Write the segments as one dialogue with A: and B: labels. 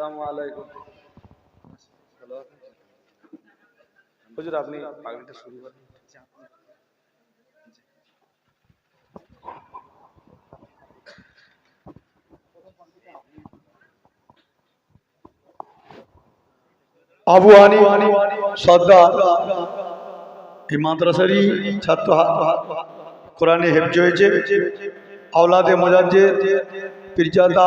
A: আসসালামু আলাইকুম আছেন? হুজুর, আপনি পাগড়িটা শুরু করেন
B: আবু হানি সর্দার এই মাদ্রাসারই ছাত্র কোরআনে হেফজ হয়েছে, আওলাদে মোজাজ্জে পীরজাদা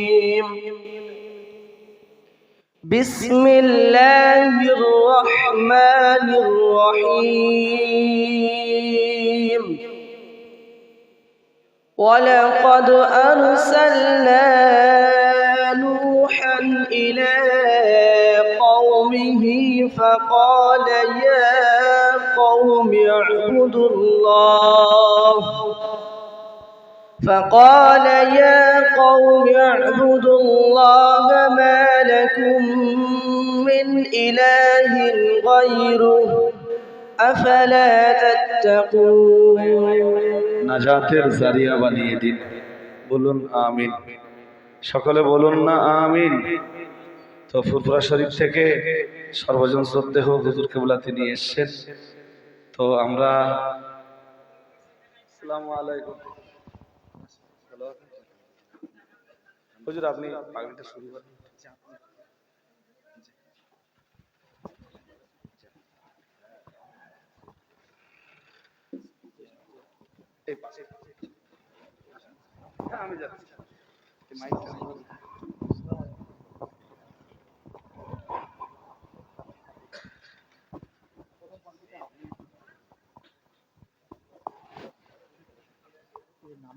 C: بسم الله الرحمن الرحيم. ولقد أرسلنا نوحا إلى قومه فقال يا قوم اعبدوا الله. فقال يا قوم اعبدوا الله ما لكم من إله غيره أفلا تتقون
A: নাজাতের জারিয়া বানিয়ে দিন বলুন আমিন সকলে বলুন না আমিন তো ফুরফুরা শরীফ থেকে সর্বজন শ্রদ্ধেহ হুজুর কেবলা তিনি এসছেন তো আমরা আসসালামু আলাইকুম হুজুর আপনি পাগড়িটা শুরু করেন। আমি যাচ্ছি। মাইকটা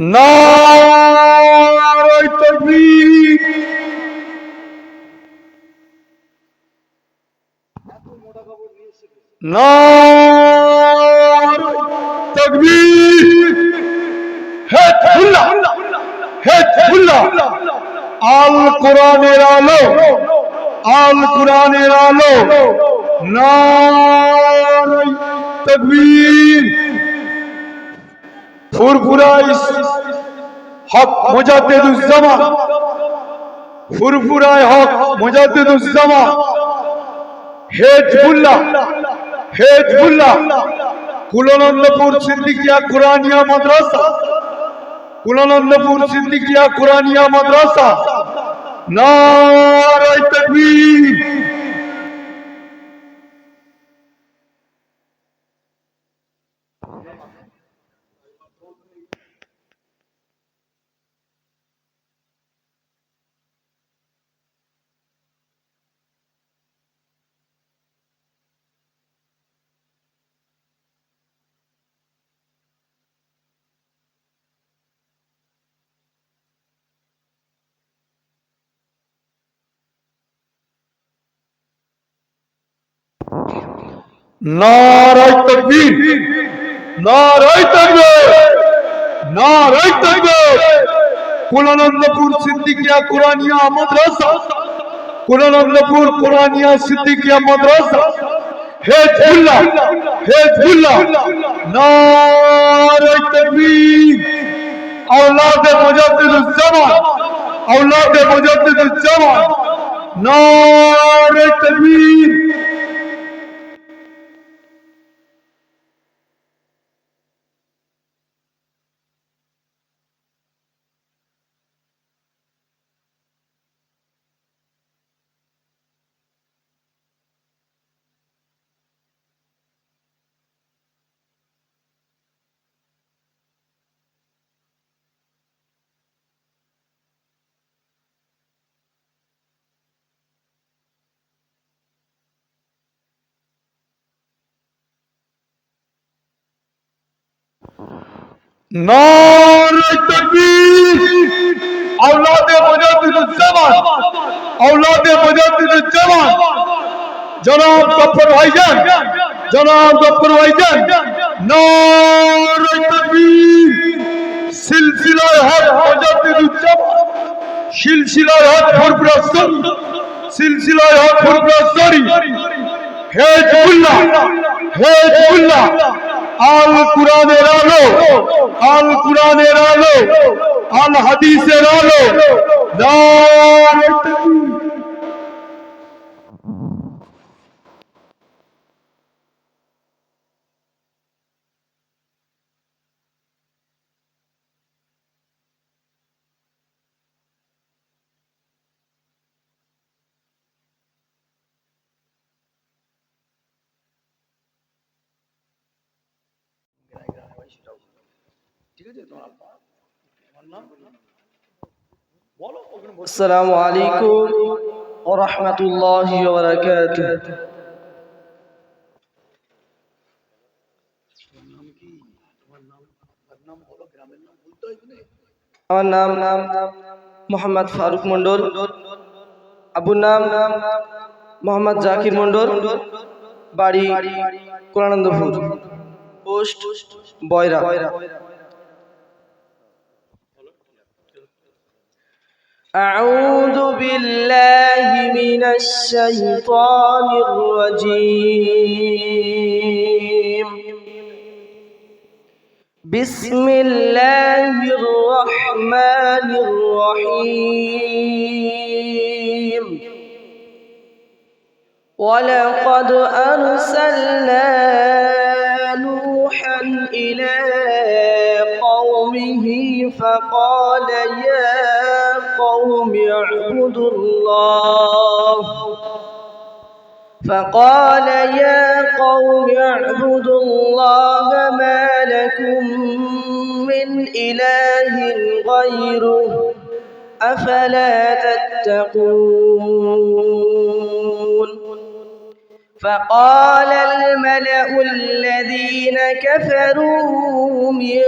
B: নারাই তকবীর নারাই তকবীর হে খুল্লা হে খুল্লা আল কোরআনের আলো আল কোরআনের আলো নারাই তকবীর। ফুরফুরা হক মুজাদ্দিদুজ্জামান। ফুরফুরায় হক Mujaddiduzzaman. Hezbollah Hezbollah, Kulanandapur Siddiqia Quraniya Madrasa, Kulanandapur Siddiqia Quraniya Madrasa. নারাই তাকবীর। নারাই তকবীর নারাই থাকবে নারাই থাকবে কুলানন্দপুর সিদ্দিকিয়া কোরআনিয়া মাদ্রাসা কুলানন্দপুর কোরআনিয়া সিদ্দিকিয়া মাদ্রাসা হেজবুল্লাহ হেজবুল্লাহ নারাই তাকবীর اولاد مجدد الزمان اولاد مجدد الزمان نار التكبير আউলাদে মুজাহিদুজ্জামান আউলাদে মুজাহিদুজ্জামান জনাব গফর ভাইজান জনাব গফর ভাইজান নর তকবীর সিলসিলায় হক মুজাহিদুজ্জামান সিলসিলায় হক ফুরফুরা সুন্নাহ সিলসিলায় হক ফুরফুরা সরি হেজবুল্লাহ হেজবুল্লাহ আল কুরআনের আলো আল কুরআনের আলো আল হাদিসের আলো। ঠিক আছে?
C: তোমার আমার নাম? বলো আসসালামু আলাইকুম ওয়া রাহমাতুল্লাহি ওয়া বারাকাতুহু। আমার নাম নাম মোহাম্মদ ফারুক মন্ডল আবুর নাম নাম মোহাম্মদ জাকির মন্ডল বাড়ি কোলানন্দপুর পোস্ট বয়রা। أعوذ بالله من الشيطان الرجيم. بسم الله الرحمن الرحيم. ولقد أرسلنا نوحا إلى قومه فقال يا قوم اعبدوا الله. فقال يا قوم اعبدوا الله ما لكم من إله غيره أفلا تتقون؟ فقال الملأ الذين كفروا من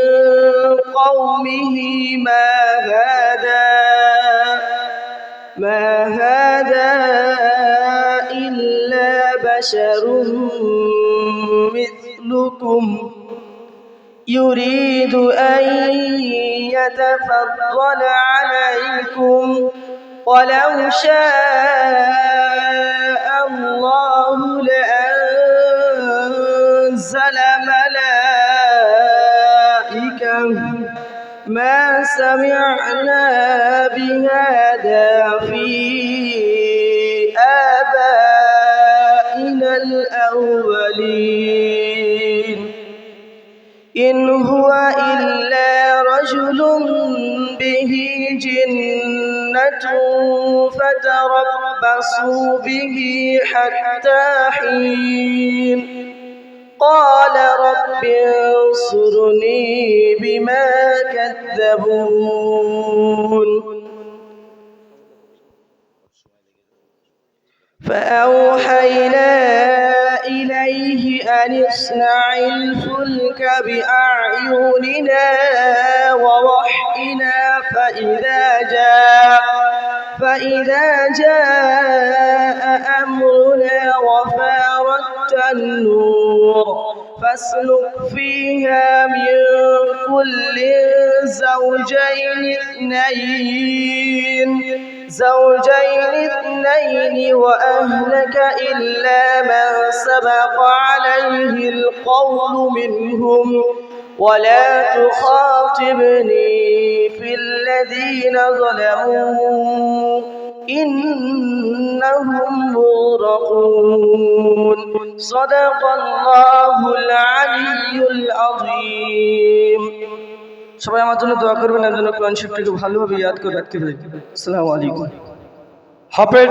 C: قومه ما هذا؟ ما هذا إلا بشر مثلكم؟ يريد أن يتفضل عليكم ولو شاء الله لأنزل ملائكة ما سمعنا بهذا في آبائنا الأولين. إن هو إلا رجل فتربصوا به حتى حين قال رب انصرني بما كذبون فأوحينا إليه أن اصنع الفلك بأعيننا ووحينا فإذا جاء فإذا جاء أمرنا وفارت النور فاسلك فيها من كل زوجين اثنين. زوجين اثنين وأهلك إلا من سبق عليه القول منهم. ولا تخاطبني في الذين ظلموا إنهم مغرقون صدق الله العلي العظيم সবাই আমার জন্য দোয়া করবেন আর জন্য কোরআন শরীফটাকে ভালোভাবে ইয়াদ করে রাখতে পারি আসসালামু আলাইকুম
B: হাফেজ